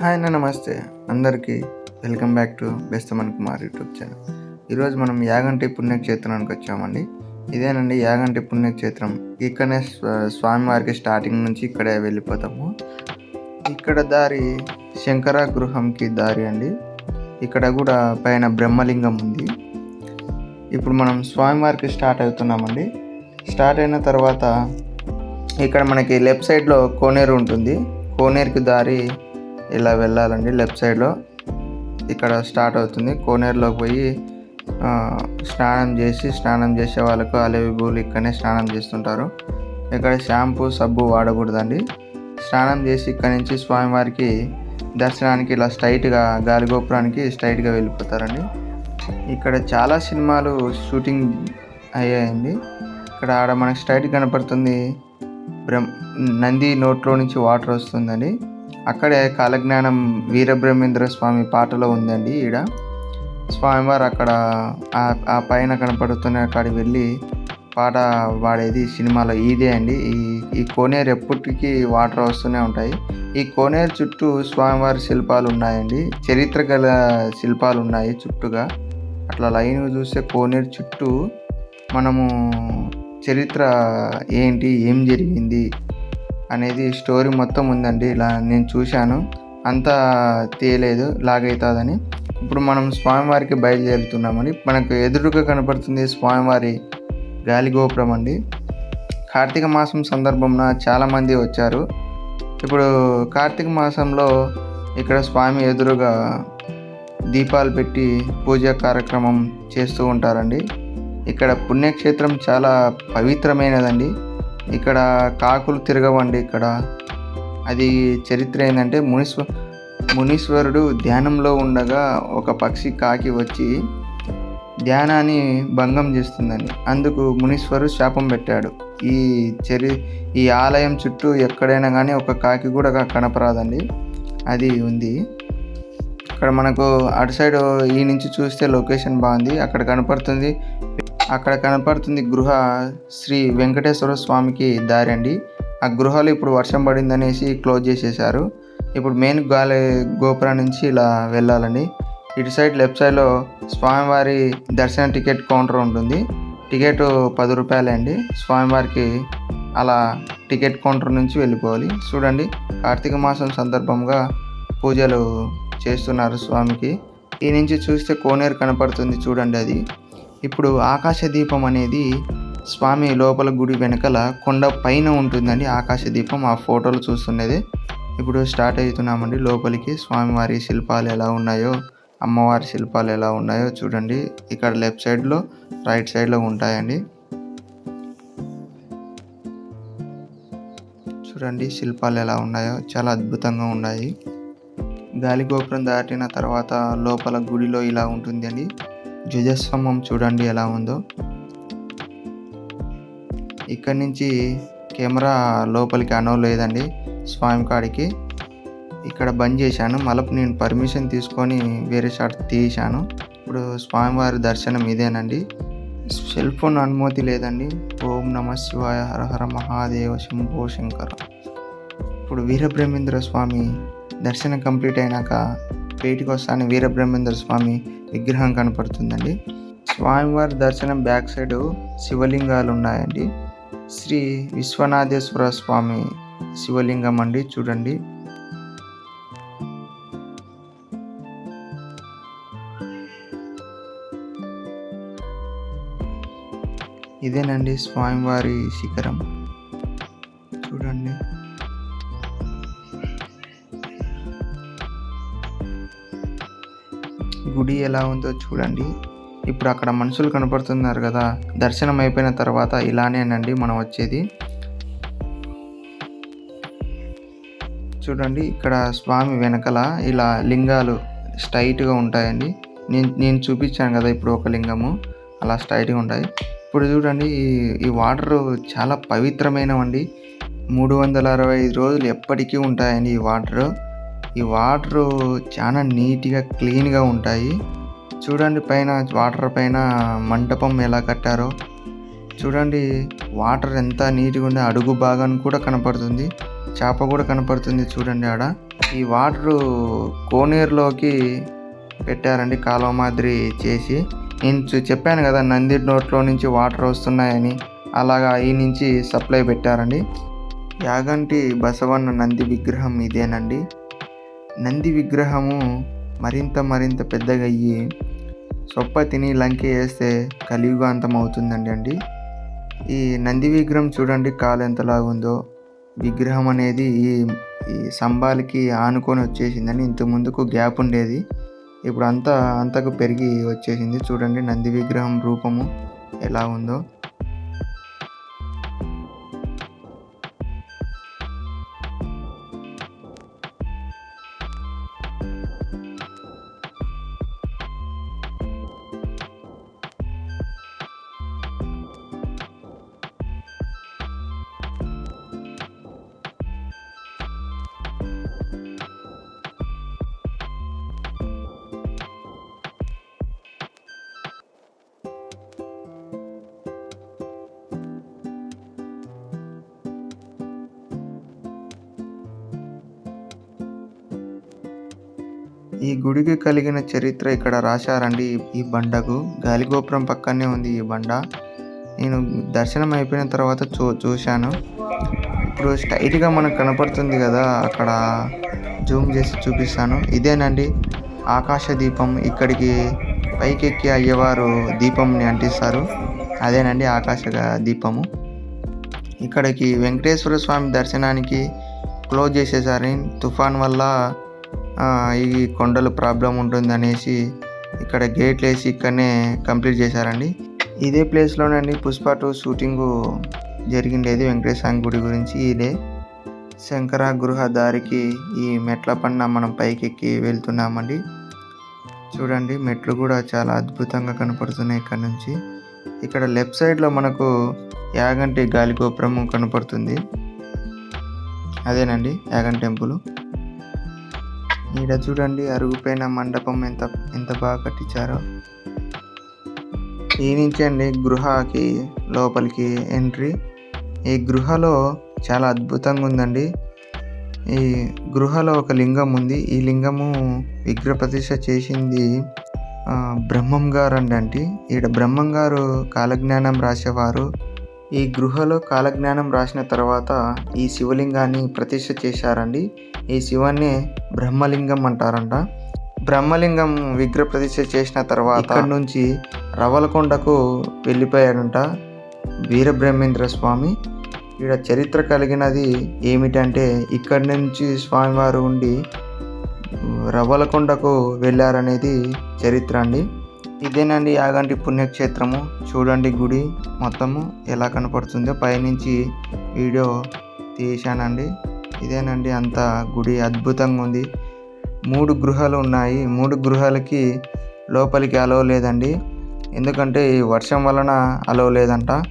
Hi అన్న నమస్తే. అందరికీ welcome back to Besthaman Kumar YouTube channel. ఈరోజు మనం యాగంటి పుణ్యక్షేత్రానికి వచ్చామండి. ఇదేనండి యాగంటి పుణ్యక్షేత్రం. ఇక్కడనే స్వామివారికి స్టార్టింగ్ నుంచి ఇక్కడే వెళ్ళిపోతాము. ఇక్కడ దారి శంకర గృహంకి దారి అండి. ఇక్కడ కూడా పైన బ్రహ్మలింగం ఉంది. ఇప్పుడు మనం స్వామివారికి స్టార్ట్ అవుతున్నామండి. స్టార్ట్ అయిన తర్వాత ఇక్కడ మనకి లెఫ్ట్ సైడ్లో కోనేరు ఉంటుంది. కోనేరుకి దారి ఇలా వెళ్ళాలండి లెఫ్ట్ సైడ్లో. ఇక్కడ స్టార్ట్ అవుతుంది. కోనేరులోకి పోయి స్నానం చేసి స్నానం చేసే వాళ్ళకు అలవి పూలు ఇక్కడనే స్నానం చేస్తుంటారు. ఇక్కడ షాంపూ సబ్బు వాడకూడదండి. స్నానం చేసి ఇక్కడ నుంచి స్వామివారికి దర్శనానికి ఇలా స్ట్రైట్గా గాలిగోపురానికి స్ట్రైట్గా వెళ్ళిపోతారండి. ఇక్కడ చాలా సినిమాలు షూటింగ్ అయ్యాయండి. ఇక్కడ ఆడ మనకి స్ట్రైట్ కనపడుతుంది. బ్రహ్మ నంది నోట్లో నుంచి వాటర్ వస్తుందండి. అక్కడే కాలజ్ఞానం వీరబ్రహ్మేంద్ర స్వామి పాటలో ఉందండి ఈడ. స్వామివారు అక్కడ ఆ- పైన కనపడుతున్న అక్కడికి వెళ్ళి పాట పాడేది సినిమాలో ఇదే అండి. ఈ ఈ కోనేరు ఎప్పటికీ వాటర్ వస్తూనే ఉంటాయి. ఈ కోనేరు చుట్టూ స్వామివారి శిల్పాలు ఉన్నాయండి. చరిత్ర గల శిల్పాలు ఉన్నాయి చుట్టూగా. అట్లా లైన్ చూస్తే కోనేరు చుట్టూ మనము చరిత్ర ఏంటి ఏం జరిగింది అనేది స్టోరీ మొత్తం ఉందండి. ఇలా నేను చూశాను. అంతా తీయలేదు లాగైతుందని. ఇప్పుడు మనం స్వామివారికి బయలుదేరుతున్నామండి. మనకు ఎదురుగా కనపడుతుంది స్వామివారి గాలి గోపురం అండి. కార్తీక మాసం సందర్భంన చాలామంది వచ్చారు. ఇప్పుడు కార్తీక మాసంలో ఇక్కడ స్వామి ఎదురుగా దీపాలు పెట్టి పూజా కార్యక్రమం చేస్తూ ఉంటారండి. ఇక్కడ పుణ్యక్షేత్రం చాలా పవిత్రమైనదండి. ఇక్కడ కాకులు తిరగవండి ఇక్కడ. అది చరిత్ర ఏంటంటే మునీశ్వ మునీశ్వరుడు ధ్యానంలో ఉండగా ఒక పక్షి కాకి వచ్చి ధ్యానాన్ని భంగం చేస్తుందని. అందుకు మునీశ్వరుడు శాపం పెట్టాడు. ఈ చరి ఈ ఆలయం చుట్టూ ఎక్కడైనా కానీ ఒక కాకి కూడా కనపరాదండి. అది ఉంది. ఇక్కడ మనకు అటు సైడ్ ఈ నుంచి చూస్తే లొకేషన్ బాగుంది. అక్కడ కనపడుతుంది. అక్కడ కనపడుతుంది గృహ శ్రీ వెంకటేశ్వర స్వామికి దారి అండి. ఆ గృహలో ఇప్పుడు వర్షం పడిందనేసి క్లోజ్ చేసేసారు. ఇప్పుడు మెయిన్ గాలి గోపురం నుంచి ఇలా వెళ్ళాలండి. ఇటు సైడ్ లెఫ్ట్ సైడ్లో స్వామివారి దర్శన టికెట్ కౌంటర్ ఉంటుంది. టికెట్ పది రూపాయలే అండి. స్వామివారికి అలా టికెట్ కౌంటర్ నుంచి వెళ్ళిపోవాలి. చూడండి కార్తీక మాసం సందర్భంగా పూజలు చేస్తున్నారు స్వామికి. ఈ నుంచి చూస్తే కోనేరు కనపడుతుంది చూడండి అది. ఇప్పుడు ఆకాశ దీపం అనేది స్వామి లోపల గుడి వెనకాల కొండ పైన ఉంటుందండి. ఆకాశ దీపం ఆ ఫోటోలు చూస్తున్నది. ఇప్పుడు స్టార్ట్ అవుతున్నామండి. లోపలికి స్వామివారి శిల్పాలు ఎలా ఉన్నాయో అమ్మవారి శిల్పాలు ఎలా ఉన్నాయో చూడండి. ఇక్కడ లెఫ్ట్ సైడ్లో రైట్ సైడ్లో ఉంటాయండి. చూడండి శిల్పాలు ఎలా ఉన్నాయో. చాలా అద్భుతంగా ఉన్నాయి. గాలి గోపురం దాటిన తర్వాత లోపల గుడిలో ఇలా ఉంటుందండి. ధ్వజస్తంభం చూడండి ఎలా ఉందో. ఇక్కడి నుంచి కెమెరా లోపలికి అనో లేదండి స్వామి కాడికి. ఇక్కడ బంద్ చేశాను మళ్ళీ నేను పర్మిషన్ తీసుకొని వేరే షాట్ తీశాను. ఇప్పుడు స్వామివారి దర్శనం ఇదేనండి. సెల్ ఫోన్ అనుమతి లేదండి. ఓం నమ శివాయ హర హర మహాదేవ శంభో శంకర. ఇప్పుడు వీరబ్రహ్మేంద్ర స్వామి దర్శనం కంప్లీట్ అయినాక బయటికి వస్తాను వీరబ్రహ్మేంద్ర స్వామి విగ్రహం కనపడుతుందండి. స్వామివారి దర్శనం బ్యాక్ సైడ్ శివలింగాలు ఉన్నాయండి. శ్రీ విశ్వనాథేశ్వర స్వామి శివలింగం అండి చూడండి. ఇదేనండి స్వామివారి శిఖరం. గుడి ఎలా ఉందో చూడండి. ఇప్పుడు అక్కడ మనుషులు కనపడుతున్నారు కదా. దర్శనం అయిపోయిన తర్వాత ఇలానేనండి మనం వచ్చేది. చూడండి ఇక్కడ స్వామి వెనకల ఇలా లింగాలు స్ట్రైట్గా ఉంటాయండి. నేను నేను చూపించాను కదా ఇప్పుడు ఒక లింగము. అలా స్ట్రైట్గా ఉంటాయి. ఇప్పుడు చూడండి ఈ ఈ వాటర్ చాలా పవిత్రమైనవండి. మూడు వందల అరవై ఐదు రోజులు ఎప్పటికీ ఉంటాయండి ఈ వాటర్. ఈ వాటర్ చాలా నీట్గా క్లీన్గా ఉంటాయి. చూడండి పైన వాటర్ పైన మంటపం ఎలా కట్టారో. చూడండి వాటర్ ఎంత నీట్గా ఉందో అడుగు భాగం కూడా కనపడుతుంది. చేప కూడా కనపడుతుంది చూడండి ఆడ. ఈ వాటరు కోనేరులోకి పెట్టారండి కాలువ మాదిరి చేసి. నేను చెప్పాను కదా నంది నోట్లో నుంచి వాటర్ వస్తున్నాయని. అలాగా ఈ నుంచి సప్లై పెట్టారండి. యాగంటి బసవన్న నంది విగ్రహం ఇదేనండి. నంది విగ్రహము మరింత మరింత పెద్దగా అయ్యి సొప్ప తిని లంక వేస్తే కలియుగాంతం అవుతుందండి అండి. ఈ నంది విగ్రహం చూడండి కాలు ఎంతలాగుందో. విగ్రహం అనేది ఈ ఈ స్తంభాలకి ఆనుకొని వచ్చేసిందని ఇంత ముందుకు గ్యాప్ ఉండేది. ఇప్పుడు అంతా అంతకు పెరిగి వచ్చేసింది. చూడండి నంది విగ్రహం రూపము ఎలా ఉందో. ఈ గుడికి కలిగిన చరిత్ర ఇక్కడ రాశారండి. ఈ- బండకు గాలిగోపురం పక్కనే ఉంది ఈ బండ. నేను దర్శనం అయిపోయిన తర్వాత చూ చూశాను. ఇప్పుడు స్ట్రైట్గా మనకు కనపడుతుంది కదా అక్కడ జూమ్ చేసి చూపిస్తాను. ఇదేనండి ఆకాశ దీపం. ఇక్కడికి పైకెక్కి అయ్యేవారు దీపంని అంటిస్తారు. అదేనండి ఆకాశ దీపము. ఇక్కడికి వెంకటేశ్వర స్వామి దర్శనానికి క్లోజ్ చేసేసారని తుఫాన్ వల్ల ఈ కొండలు ప్రాబ్లం ఉంటుంది అనేసి ఇక్కడ గేట్లు వేసి ఇక్కడనే కంప్లీట్ చేశారండి. ఇదే ప్లేస్లోనండి పుష్ప టూ షూటింగ్ జరిగిండేది వెంకటేశ్వర స్వామి గుడి గురించి. ఇదే శంకర గృహ దారికి ఈ మెట్ల పైన మనం పైకెక్కి వెళ్తున్నామండి. చూడండి మెట్లు కూడా చాలా అద్భుతంగా కనపడుతున్నాయి ఇక్కడ నుంచి. ఇక్కడ లెఫ్ట్ సైడ్లో మనకు యాగంటి గాలి గోపురము కనపడుతుంది. అదేనండి యాగన్ టెంపుల్. ఈడ చూడండి అరుగుపైన మండపం ఎంత ఎంత బాగా కట్టించారో. ఈ నుంచి అండి గృహకి లోపలికి ఎంట్రీ. ఈ గృహలో చాలా అద్భుతంగా ఉందండి. ఈ గృహలో ఒక లింగం ఉంది. ఈ లింగము విగ్రహప్రతిష్ఠ చేసింది ఆ, బ్రహ్మం గారు అండి అంటే ఈడ బ్రహ్మం గారు కాలజ్ఞానం రాసేవారు. ఈ గృహలో కాలజ్ఞానం రాసిన తర్వాత ఈ శివలింగాన్ని ప్రతిష్ఠ చేశారండి. ఈ శివాన్ని బ్రహ్మలింగం అంటారంట. బ్రహ్మలింగం విగ్రహ ప్రతిష్ఠ చేసిన తర్వాత అక్కడి నుంచి రవలకొండకు వెళ్ళిపోయాడంట వీరబ్రహ్మేంద్ర స్వామి. ఇక్కడ చరిత్ర కలిగినది ఏమిటంటే ఇక్కడి నుంచి స్వామివారు ఉండి రవ్వలకొండకు వెళ్ళారనేది చరిత్ర అండి. ఇదేనండి యాగంటి పుణ్యక్షేత్రము. చూడండి గుడి మొత్తము ఎలా కనపడుతుందో. పైనుంచి వీడియో తీశానండి. ఇదేనండి అంత గుడి అద్భుతంగా ఉంది. మూడు గృహాలు ఉన్నాయి. మూడు గృహాలకి లోపలికి అలవ లేదండి. ఎందుకంటే ఈ వర్షం వలన అలవ లేదంట.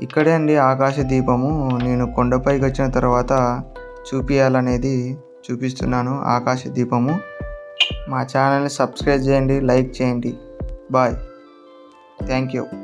ఇక్కడే అండి ఆకాశ దీపము. నేను కొండపైకి వచ్చిన తర్వాత చూపించాలనేది చూపిస్తున్నాను. ఆకాశ దీపము. మా ఛానల్ని సబ్స్క్రైబ్ చేయండి లైక్ చేయండి. Bye. Thank you.